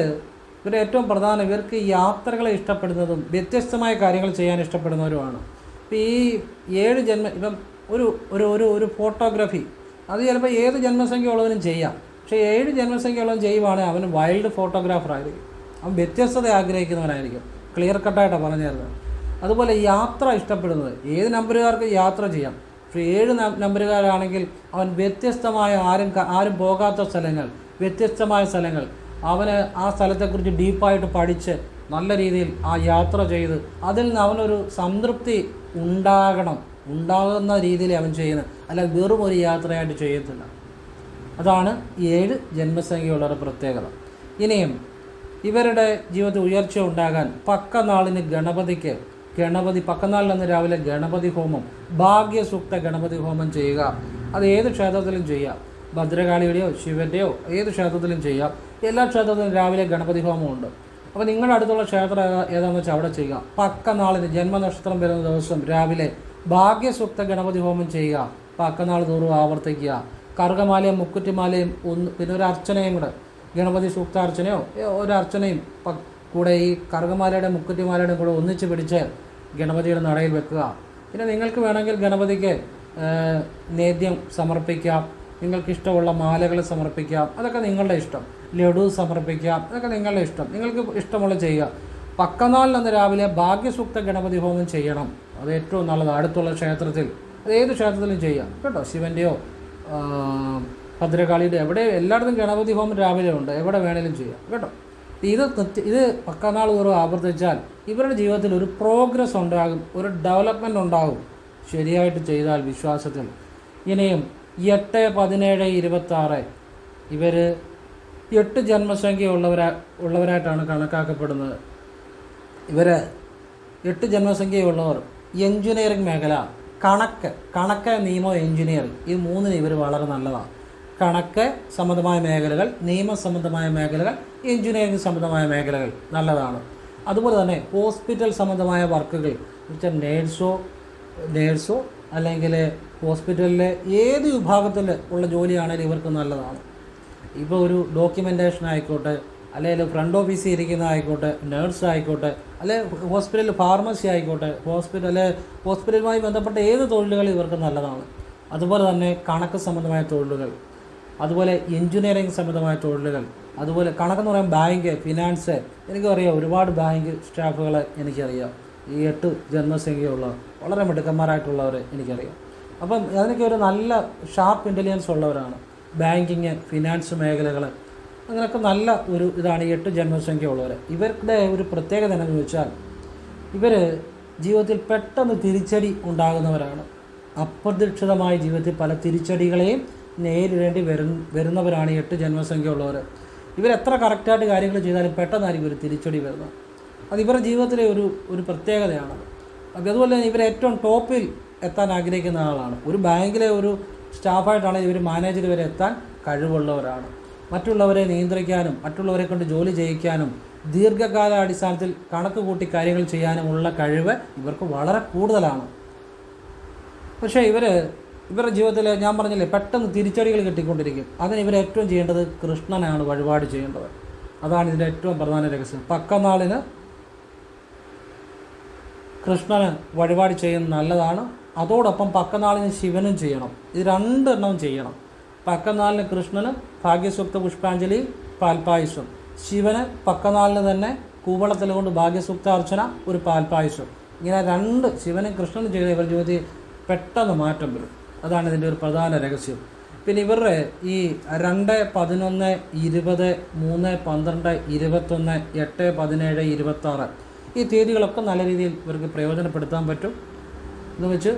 ഇവരുടെ ഏറ്റവും പ്രധാനം ഇവർക്ക് യാത്രകളെ ഇഷ്ടപ്പെടുന്നതും വ്യത്യസ്തമായ കാര്യങ്ങൾ ചെയ്യാൻ ഇഷ്ടപ്പെടുന്നവരുമാണ്. ഇപ്പം ഈ ഏഴ് ജന്മ ഇപ്പം ഒരു ഒരു ഒരു ഒരു ഫോട്ടോഗ്രാഫി അത് ചിലപ്പോൾ ഏത് ജന്മസംഖ്യ ഉള്ളവനും ചെയ്യാം. പക്ഷേ ഏഴ് ജന്മസംഖ്യ ഉള്ളവൻ ചെയ്യുവാണെങ്കിൽ അവൻ വൈൽഡ് ഫോട്ടോഗ്രാഫർ ആയിരിക്കും അവൻ വ്യത്യസ്തത ആഗ്രഹിക്കുന്നവനായിരിക്കും. ക്ലിയർ കട്ടായിട്ടാണ് പറഞ്ഞു തരുന്നത് അതുപോലെ യാത്ര ഇഷ്ടപ്പെടുന്നത്. ഏത് നമ്പറുകാർക്ക് യാത്ര ചെയ്യാം. പക്ഷേ ഏഴ് നമ്പറുകാരാണെങ്കിൽ അവൻ വ്യത്യസ്തമായ ആരും ആരും പോകാത്ത സ്ഥലങ്ങൾ വ്യത്യസ്തമായ സ്ഥലങ്ങൾ. അവന് ആ സ്ഥലത്തെക്കുറിച്ച് ഡീപ്പായിട്ട് പഠിച്ച് നല്ല രീതിയിൽ ആ യാത്ര ചെയ്ത് അതിൽ നിന്ന് അവനൊരു സംതൃപ്തി ഉണ്ടാകണം. ഉണ്ടാകുന്ന രീതിയിൽ അവൻ ചെയ്യുന്നത്. അല്ല വെറും ഒരു യാത്രയായിട്ട് ചെയ്യത്തില്ല. അതാണ് ഏഴ് ജന്മസംഖ്യയുള്ളവരുടെ പ്രത്യേകത. ഇനിയും ഇവരുടെ ജീവിതത്തിൽ ഉയർച്ച ഉണ്ടാകാൻ പക്കനാളിന് ഗണപതിക്ക് ഗണപതി പക്കനാളിൽ അന്ന് രാവിലെ ഗണപതി ഹോമം ഭാഗ്യസൂക്ത ഗണപതി ഹോമം ചെയ്യുക. അത് ഏത് ക്ഷേത്രത്തിലും ചെയ്യാം. ഭദ്രകാളിയുടെയോ ശിവന്റെയോ ഏത് ക്ഷേത്രത്തിലും ചെയ്യാം. എല്ലാ ക്ഷേത്രത്തിലും രാവിലെ ഗണപതി ഹോമം ഉണ്ട്. അപ്പോൾ നിങ്ങളുടെ അടുത്തുള്ള ക്ഷേത്രം ഏതാ- ഏതാണെന്ന് വെച്ചാൽ അവിടെ ചെയ്യുക. പക്കനാളിന് ജന്മനക്ഷത്രം വരുന്ന ദിവസം രാവിലെ ഭാഗ്യസൂക്ത ഗണപതി ഹോമം ചെയ്യുക. പക്കനാൾ തോറും ആവർത്തിക്കുക. കറുകമാലയും മുക്കുറ്റിമാലയും ഒന്ന് പിന്നെ ഒരു അർച്ചനയും കൂടെ ഗണപതി സൂക്താർച്ചനയോ ഒരർച്ചനയും കൂടെ ഈ കറുകമാലയുടെ മുക്കുറ്റിമാലയുടെ കൂടെ ഒന്നിച്ച് പിടിച്ച് ഗണപതിയുടെ നടയിൽ വെക്കുക. പിന്നെ നിങ്ങൾക്ക് വേണമെങ്കിൽ ഗണപതിക്ക് നേദ്യം സമർപ്പിക്കാം. നിങ്ങൾക്കിഷ്ടമുള്ള മാലകൾ സമർപ്പിക്കാം. അതൊക്കെ നിങ്ങളുടെ ഇഷ്ടം. ലഡു സമർപ്പിക്കാം. അതൊക്കെ നിങ്ങളുടെ ഇഷ്ടം. നിങ്ങൾക്ക് ഇഷ്ടമുള്ള ചെയ്യുക. പക്കനാളിൽ രാവിലെ ഭാഗ്യസൂക്ത ഗണപതി ഹോമം ചെയ്യണം. അത് ഏറ്റവും നല്ലത്. അടുത്തുള്ള ക്ഷേത്രത്തിൽ അത് ഏത് ക്ഷേത്രത്തിലും ചെയ്യാം. കേട്ടോ? ശിവന്റെയോ ഭദ്രകാളിയുടെ എവിടെ എല്ലായിടത്തും ഗണപതി ഹോമം രാവിലെ ഉണ്ട്. എവിടെ വേണേലും ചെയ്യാം. കേട്ടോ? ഇത് ഇത് പക്കനാൾ ഓരോ ആവർത്തിച്ചാൽ ഇവരുടെ ജീവിതത്തിൽ ഒരു പ്രോഗ്രസ് ഉണ്ടാകും ഒരു ഡെവലപ്മെന്റ് ഉണ്ടാകും. ശരിയായിട്ട് ചെയ്താൽ വിശ്വാസത്തിൽ. ഇനിയും എട്ട് പതിനേഴ് ഇരുപത്താറ് ഇവർ എട്ട് ജന്മസംഖ്യ ഉള്ളവരാ ഉള്ളവരായിട്ടാണ് കണക്കാക്കപ്പെടുന്നത്. ഇവർ എട്ട് ജന്മസംഖ്യയുള്ളവർ എഞ്ചിനീയറിംഗ് മേഖല കണക്ക് കണക്ക് നിയമം എഞ്ചിനീയറിംഗ്. ഈ മൂന്നിന് ഇവർ വളരെ നല്ലതാണ്. കണക്ക് സംബന്ധമായ മേഖലകൾ നിയമ സംബന്ധമായ മേഖലകൾ എഞ്ചിനീയറിംഗ് സംബന്ധമായ മേഖലകൾ നല്ലതാണ്. അതുപോലെ തന്നെ ഹോസ്പിറ്റൽ സംബന്ധമായ വർക്കുകൾ എന്നുവെച്ചാൽ നേഴ്സോ നേഴ്സോ അല്ലെങ്കിൽ ഹോസ്പിറ്റലിലെ ഏത് വിഭാഗത്തിൽ ഉള്ള ജോലിയാണെങ്കിലും ഇവർക്ക് നല്ലതാണ്. ഇപ്പോൾ ഒരു ഡോക്യുമെന്റേഷൻ ആയിക്കോട്ടെ അല്ലെങ്കിൽ ഫ്രണ്ട് ഓഫീസിൽ ഇരിക്കുന്ന ആയിക്കോട്ടെ നേഴ്സ് ആയിക്കോട്ടെ അല്ലെ ഹോസ്പിറ്റലിൽ ഫാർമസി ആയിക്കോട്ടെ ഹോസ്പിറ്റൽ അല്ലെ ഹോസ്പിറ്റലുമായി ബന്ധപ്പെട്ട ഏത് തൊഴിലുകൾ ഇവർക്ക് നല്ലതാണ്. അതുപോലെ തന്നെ കണക്ക് സംബന്ധമായ തൊഴിലുകൾ. അതുപോലെ എഞ്ചിനീയറിംഗ് സംബന്ധമായ തൊഴിലുകൾ അതുപോലെ കണക്കെന്ന് പറയാൻ ബാങ്ക് ഫിനാൻസ് എനിക്കറിയാം ഒരുപാട് ബാങ്ക് സ്റ്റാഫുകളെ എനിക്കറിയാം. ഈ എട്ട് ജന്മസംഖ്യയുള്ള വളരെ മിടുക്കന്മാരായിട്ടുള്ളവരെ എനിക്കറിയാം. അപ്പം അതിനൊക്കെ ഒരു നല്ല ഷാർപ്പ് ഇന്റലിജൻസ് ഉള്ളവരാണ്. ബാങ്കിങ് ഫിനാൻസ് മേഖലകൾ അങ്ങനെയൊക്കെ നല്ല ഒരു ഇതാണ് ഈ എട്ട് ജന്മസംഖ്യ ഉള്ളവർ ഇവരുടെ ഒരു പ്രത്യേകത എന്താണെന്ന് വെച്ചാൽ ഇവർ ജീവിതത്തിൽ പെട്ടെന്ന് തിരിച്ചടി ഉണ്ടാകുന്നവരാണ്. അപ്രതീക്ഷിതമായ ജീവിതത്തിൽ പല തിരിച്ചടികളെയും നേരിടേണ്ടി വരും വരുന്നവരാണ് ഈ എട്ട് ജന്മസംഖ്യ ഉള്ളവർ ഇവരെത്ര കറക്റ്റായിട്ട് കാര്യങ്ങൾ ചെയ്താലും പെട്ടെന്നായിരിക്കും ഒരു തിരിച്ചടി വരുന്നത്. അത് ഇവരുടെ ജീവിതത്തിലെ ഒരു ഒരു പ്രത്യേകതയാണ്. അതുപോലെ തന്നെ ഇവർ ഏറ്റവും ടോപ്പിൽ എത്താൻ ആഗ്രഹിക്കുന്ന ആളാണ്. ഒരു ബാങ്കിലെ ഒരു സ്റ്റാഫായിട്ടാണ് ഇവർ മാനേജർ വരെ എത്താൻ കഴിവുള്ളവരാണ്. മറ്റുള്ളവരെ നിയന്ത്രിക്കാനും മറ്റുള്ളവരെ കൊണ്ട് ജോലി ചെയ്യിക്കാനും ദീർഘകാല അടിസ്ഥാനത്തിൽ കണക്ക് കൂട്ടി കാര്യങ്ങൾ ചെയ്യാനുമുള്ള കഴിവ് ഇവർക്ക് വളരെ കൂടുതലാണ്. പക്ഷേ ഇവർ ഇവരുടെ ജീവിതത്തിൽ ഞാൻ പറഞ്ഞില്ലേ പെട്ടെന്ന് തിരിച്ചടികൾ കിട്ടിക്കൊണ്ടിരിക്കും. അതിന് ഇവർ ഏറ്റവും ചെയ്യേണ്ടത് കൃഷ്ണനാണ് വഴിപാട് ചെയ്യേണ്ടത്. അതാണ് ഇതിന്റെ ഏറ്റവും പ്രധാന രഹസ്യം. പക്കനാളിന് കൃഷ്ണന് വഴിപാട് ചെയ്യുന്നത് നല്ലതാണ്. അതോടൊപ്പം പക്കനാളിന് ശിവനും ചെയ്യണം. ഇത് രണ്ടെണ്ണം ചെയ്യണം. പക്കനാളിന് കൃഷ്ണന് ഭാഗ്യസൂക്ത പുഷ്പാഞ്ജലി പാൽപായസം. ശിവന് പക്കനാളിന് തന്നെ കൂവളത്തിൽ കൊണ്ട് ഭാഗ്യസൂക്ത അർച്ചന ഒരു പാൽപായസം. ഇങ്ങനെ രണ്ട് ശിവനും കൃഷ്ണനും ചെയ്ത ഇവരുടെ ജീവിതത്തിൽ പെട്ടെന്ന് മാറ്റം വരും. അതാണ് ഇതിന്റെ ഒരു പ്രധാന രഹസ്യം. പിന്നെ ഇവരുടെ ഈ രണ്ട് പതിനൊന്ന് ഇരുപത് മൂന്ന് പന്ത്രണ്ട് ഇരുപത്തൊന്ന് എട്ട് പതിനേഴ് ഇരുപത്താറ് ഈ തീയതികളൊക്കെ നല്ല രീതിയിൽ ഇവർക്ക് പ്രയോജനപ്പെടുത്താൻ പറ്റും. എന്ന് വെച്ച്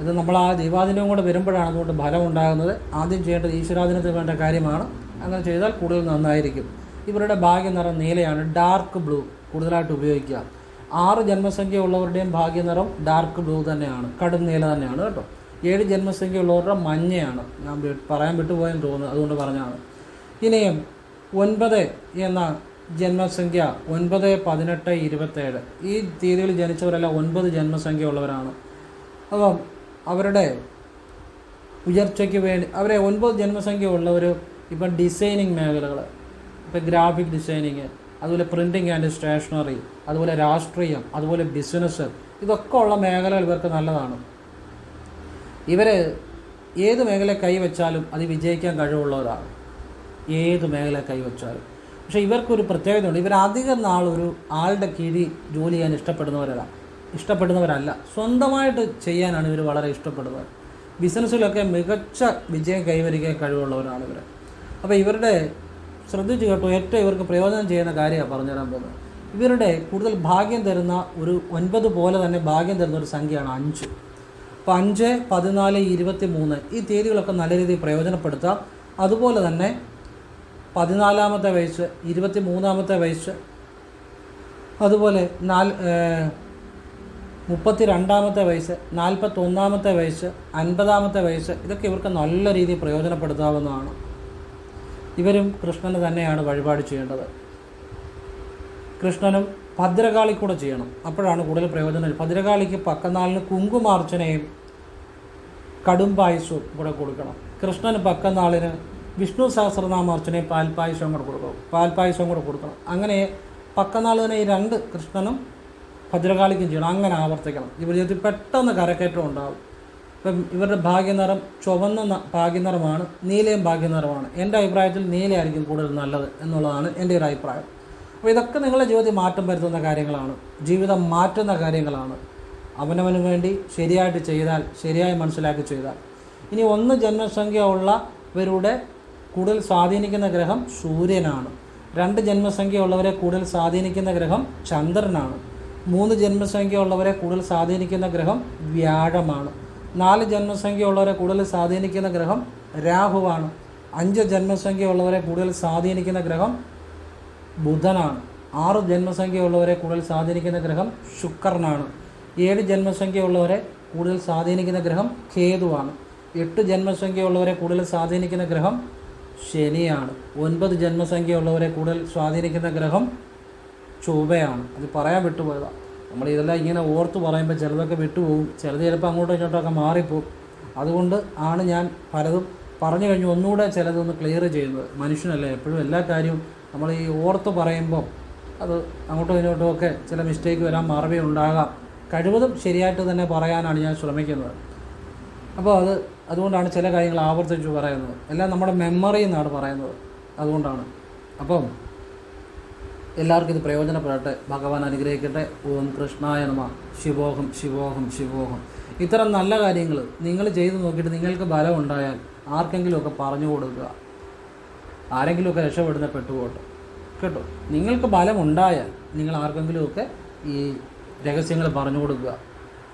ഇത് നമ്മൾ ആ ദൈവാദിനവും കൂടെ വരുമ്പോഴാണ് അതുകൊണ്ട് ഫലം ഉണ്ടാകുന്നത് ആദ്യം ചെയ്യേണ്ടത് ഈശ്വരാദിനത്തിന് വേണ്ട കാര്യമാണ്. അങ്ങനെ ചെയ്താൽ കൂടുതൽ നന്നായിരിക്കും. ഇവരുടെ ഭാഗ്യ നിറം നീലയാണ് ഡാർക്ക് ബ്ലൂ കൂടുതലായിട്ട് ഉപയോഗിക്കുക. ആറ് ജന്മസംഖ്യ ഉള്ളവരുടെയും ഭാഗ്യ നിറം ഡാർക്ക് ബ്ലൂ തന്നെയാണ് കടും നീല തന്നെയാണ് കേട്ടോ. ഏഴ് ജന്മസംഖ്യ ഉള്ളവരുടെ മഞ്ഞയാണ്. ഞാൻ പറയാൻ വിട്ടുപോയെന്ന് തോന്നുന്നു. അതുകൊണ്ട് പറഞ്ഞാണ് ഇനിയും ഒൻപത് എന്ന ജന്മസംഖ്യ ഒൻപത് പതിനെട്ട് ഇരുപത്തേഴ്. ഈ തീയതികളിൽ ജനിച്ചവരെല്ലാം ഒൻപത് ജന്മസംഖ്യ ഉള്ളവരാണ് അപ്പം അവരുടെ ഉയർച്ചയ്ക്ക് വേണ്ടി അവരെ ഒൻപത് ജന്മസംഖ്യ ഉള്ളവർ ഇപ്പം ഡിസൈനിങ് മേഖലകൾ ഇപ്പം ഗ്രാഫിക് ഡിസൈനിങ് അതുപോലെ പ്രിന്റിങ് ആൻഡ് സ്റ്റേഷനറി അതുപോലെ രാഷ്ട്രീയം അതുപോലെ ബിസിനസ് ഇതൊക്കെ ഉള്ള മേഖലകൾ ഇവർക്ക് നല്ലതാണ്. ഇവർ ഏത് മേഖല കൈവച്ചാലും അത് വിജയിക്കാൻ കഴിവുള്ളവരാണ്. ഏത് മേഖല കൈവച്ചാലും. പക്ഷേ ഇവർക്കൊരു പ്രത്യേകതയുണ്ട്. ഇവർ അധികം നാൾ ഒരു ആളുടെ കീഴിൽ ജോലി ചെയ്യാൻ ഇഷ്ടപ്പെടുന്നവരല്ല. ഇഷ്ടപ്പെടുന്നവരല്ല. സ്വന്തമായിട്ട് ചെയ്യാനാണ് ഇവർ വളരെ ഇഷ്ടപ്പെടുന്നത്. ബിസിനസ്സിലൊക്കെ മികച്ച വിജയം കൈവരിക്കാൻ കഴിവുള്ളവരാണ് ഇവർ. അപ്പോൾ ഇവരുടെ ശ്രദ്ധിച്ചു കേട്ടോ ഏറ്റവും ഇവർക്ക് പ്രയോജനം ചെയ്യുന്ന കാര്യമാണ് പറഞ്ഞുതരാൻ പോകുന്നത്. ഇവരുടെ കൂടുതൽ ഭാഗ്യം തരുന്ന ഒരു ഒൻപത് പോലെ തന്നെ ഭാഗ്യം തരുന്ന ഒരു സംഖ്യയാണ് അഞ്ച്. അപ്പോൾ അഞ്ച് പതിനാല് ഇരുപത്തി മൂന്ന് ഈ തീയതികളൊക്കെ നല്ല രീതിയിൽ പ്രയോജനപ്പെടുത്താം അതുപോലെ തന്നെ പതിനാലാമത്തെ വയസ്സ് ഇരുപത്തി മൂന്നാമത്തെ വയസ്സ് അതുപോലെ നാല് മുപ്പത്തി രണ്ടാമത്തെ വയസ്സ് നാൽപ്പത്തൊന്നാമത്തെ വയസ്സ് അൻപതാമത്തെ വയസ്സ് ഇതൊക്കെ ഇവർക്ക് നല്ല രീതിയിൽ പ്രയോജനപ്പെടുത്താവുന്നതാണ്. ഇവരും കൃഷ്ണന് തന്നെയാണ് വഴിപാട് ചെയ്യേണ്ടത്. കൃഷ്ണനും ഭദ്രകാളി കൂടെ ചെയ്യണം. അപ്പോഴാണ് കൂടുതൽ പ്രയോജനം ഭദ്രകാളിക്ക് പക്കനാളിന് കുങ്കുമാർച്ചനയും കടും പായസവും കൂടെ കൊടുക്കണം. കൃഷ്ണന് പക്കനാളിന് വിഷ്ണു സഹസ്രനാമാർച്ചനയും പാൽപ്പായസവും കൂടെ കൊടുക്കണം. പാൽപ്പായസവും കൂടെ കൊടുക്കണം. അങ്ങനെ പക്കനാൾ തന്നെ ഈ രണ്ട് കൃഷ്ണനും ഭദ്രകാളിക്കും ചെയ്യണം. അങ്ങനെ ആവർത്തിക്കണം. ഇവർ ജീവിതത്തിൽ പെട്ടെന്ന് കരക്കയറ്റം ഉണ്ടാവും. ഇപ്പം ഇവരുടെ ഭാഗ്യനിറം ചുവന്ന ഭാഗ്യനിറമാണ് നീലയും ഭാഗ്യനിറമാണ്. എന്റെ അഭിപ്രായത്തിൽ നീലയായിരിക്കും കൂടുതൽ നല്ലത് എന്നുള്ളതാണ് എന്റെ ഒരു അഭിപ്രായം. അപ്പോൾ ഇതൊക്കെ നിങ്ങളുടെ ജീവിതത്തിൽ മാറ്റം വരുത്തുന്ന കാര്യങ്ങളാണ്. ജീവിതം മാറ്റുന്ന കാര്യങ്ങളാണ്. അവനവന് വേണ്ടി ശരിയായിട്ട് ചെയ്താൽ ശരിയായി മനസ്സിലാക്കി ചെയ്താൽ. ഇനി ഒന്ന് ജന്മസംഖ്യ ഉള്ളവരുടെ കൂടുതൽ സ്വാധീനിക്കുന്ന ഗ്രഹം സൂര്യനാണ്. രണ്ട് ജന്മസംഖ്യ ഉള്ളവരെ കൂടുതൽ സ്വാധീനിക്കുന്ന ഗ്രഹം ചന്ദ്രനാണ്. മൂന്ന് ജന്മസംഖ്യ ഉള്ളവരെ കൂടുതൽ സ്വാധീനിക്കുന്ന ഗ്രഹം വ്യാഴമാണ്. നാല് ജന്മസംഖ്യ ഉള്ളവരെ കൂടുതൽ സ്വാധീനിക്കുന്ന ഗ്രഹം രാഹുവാണ്. അഞ്ച് ജന്മസംഖ്യ ഉള്ളവരെ കൂടുതൽ സ്വാധീനിക്കുന്ന ഗ്രഹം ബുധനാണ്. ആറ് ജന്മസംഖ്യ ഉള്ളവരെ കൂടുതൽ സ്വാധീനിക്കുന്ന ഗ്രഹം ശുക്രനാണ്. ഏഴ് ജന്മസംഖ്യ ഉള്ളവരെ കൂടുതൽ സ്വാധീനിക്കുന്ന ഗ്രഹം കേതുവാണ്. എട്ട് ജന്മസംഖ്യ ഉള്ളവരെ കൂടുതൽ സ്വാധീനിക്കുന്ന ഗ്രഹം ശനിയാണ്. ഒൻപത് ജന്മസംഖ്യ ഉള്ളവരെ കൂടുതൽ സ്വാധീനിക്കുന്ന ഗ്രഹം ചൊവ്വയാണ്. അത് പറയാൻ വിട്ടുപോയതാണ് നമ്മൾ ഇതെല്ലാം ഇങ്ങനെ ഓർത്ത് പറയുമ്പോൾ ചിലതൊക്കെ വിട്ടുപോകും. ചിലത് ചിലപ്പോൾ അങ്ങോട്ടും ഇങ്ങോട്ടൊക്കെ മാറിപ്പോകും. അതുകൊണ്ട് ആണ് ഞാൻ പലതും പറഞ്ഞു കഴിഞ്ഞ്. ഒന്നുകൂടെ ചിലതൊന്ന് ക്ലിയർ ചെയ്യുന്നത്. മനുഷ്യനല്ലേ? എപ്പോഴും എല്ലാ കാര്യവും നമ്മൾ ഈ ഓർത്ത് പറയുമ്പോൾ അത് അങ്ങോട്ടും ഇങ്ങോട്ടും ഒക്കെ ചില മിസ്റ്റേക്ക് വരാൻ മറവി ഉണ്ടാകാം. കഴിവതും ശരിയായിട്ട് തന്നെ പറയാനാണ് ഞാൻ ശ്രമിക്കുന്നത്. അപ്പോൾ അത് അതുകൊണ്ടാണ് ചില കാര്യങ്ങൾ ആവർത്തിച്ചു പറയുന്നത്. എല്ലാം നമ്മുടെ മെമ്മറി എന്നാണ് പറയുന്നത്. അതുകൊണ്ടാണ്. അപ്പം എല്ലാവർക്കും ഇത് പ്രയോജനപ്പെടട്ടെ. ഭഗവാൻ അനുഗ്രഹിക്കട്ടെ. ഓം കൃഷ്ണായ നമ. ശിവോഹം ശിവോഹം ശിവോഹം. ഇത്തരം നല്ല കാര്യങ്ങൾ നിങ്ങൾ ചെയ്തു നോക്കിയിട്ട് നിങ്ങൾക്ക് ബലം ഉണ്ടായാൽ ആർക്കെങ്കിലുമൊക്കെ പറഞ്ഞു കൊടുക്കുക. ആരെങ്കിലുമൊക്കെ രക്ഷപ്പെടുന്ന പെട്ടുപോട്ടെ കേട്ടോ? നിങ്ങൾക്ക് ബലം ഉണ്ടായാൽ നിങ്ങൾ ആർക്കെങ്കിലുമൊക്കെ ഈ രഹസ്യങ്ങൾ പറഞ്ഞു കൊടുക്കുക.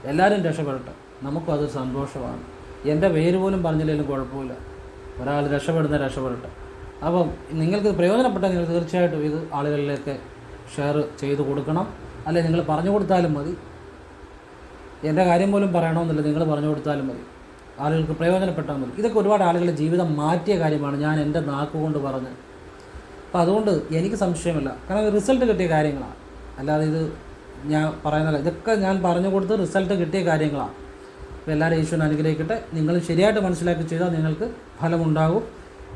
എല്ലാവരും രക്ഷപ്പെടട്ടെ. നമുക്കും അത് സന്തോഷമാണ്. എന്റെ പേര് പോലും പറഞ്ഞില്ലെങ്കിലും കുഴപ്പമില്ല. ഒരാൾ രക്ഷപ്പെടുന്ന രക്ഷപ്പെടട്ടെ. അപ്പം നിങ്ങൾക്ക് പ്രയോജനപ്പെട്ടാൽ നിങ്ങൾ തീർച്ചയായിട്ടും ഇത് ആളുകളിലേക്ക് ഷെയർ ചെയ്ത് കൊടുക്കണം. അല്ലെങ്കിൽ നിങ്ങൾ പറഞ്ഞു കൊടുത്താലും മതി. എന്റെ കാര്യം പോലും പറയണമെന്നില്ല. നിങ്ങൾ പറഞ്ഞു കൊടുത്താലും മതി. ആളുകൾക്ക് പ്രയോജനപ്പെട്ടാൽ മതി. ഇതൊക്കെ ഒരുപാട് ആളുകളുടെ ജീവിതം മാറ്റിയ കാര്യമാണ് ഞാൻ എന്റെ നാക്കുകൊണ്ട് പറഞ്ഞ് അപ്പോൾ അതുകൊണ്ട് എനിക്ക് സംശയമില്ല. കാരണം റിസൾട്ട് കിട്ടിയ കാര്യങ്ങളാണ്. അല്ലാതെ ഇത് ഞാൻ പറയുന്നില്ല ഇതൊക്കെ ഞാൻ പറഞ്ഞു കൊടുത്ത് റിസൾട്ട് കിട്ടിയ കാര്യങ്ങളാണ്. അപ്പോൾ എല്ലാവരും ഈശ്വരൻ അനുഗ്രഹിക്കട്ടെ. നിങ്ങൾ ശരിയായിട്ട് മനസ്സിലാക്കി ചെയ്താൽ നിങ്ങൾക്ക് ഫലമുണ്ടാകും.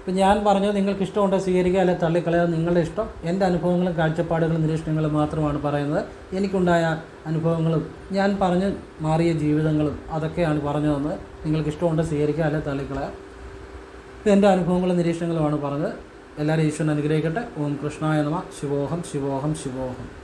ഇപ്പം ഞാൻ പറഞ്ഞു നിങ്ങൾക്ക് ഇഷ്ടമുണ്ടെങ്കിൽ സ്വീകരിക്കുക അല്ലെങ്കിൽ തള്ളിക്കളയാതെ നിങ്ങളുടെ ഇഷ്ടം? എന്റെ അനുഭവങ്ങളും കാഴ്ചപ്പാടുകളും നിരീക്ഷണങ്ങളും മാത്രമാണ് പറയുന്നത്. എനിക്കുണ്ടായ അനുഭവങ്ങളും ഞാൻ പറഞ്ഞ് മാറിയ ജീവിതങ്ങളും അതൊക്കെയാണ് പറഞ്ഞു തന്നത് നിങ്ങൾക്ക് ഇഷ്ടമുണ്ടെങ്കിൽ സ്വീകരിക്കുക അല്ലെങ്കിൽ തള്ളിക്കളയാം ഇത് എന്റെ അനുഭവങ്ങളും നിരീക്ഷണങ്ങളുമാണ് പറഞ്ഞത്. എല്ലാവരും ഈശ്വരൻ അനുഗ്രഹിക്കട്ടെ. ഓം കൃഷ്ണായ നമ. ശിവോഹം ശിവോഹം ശിവോഹം.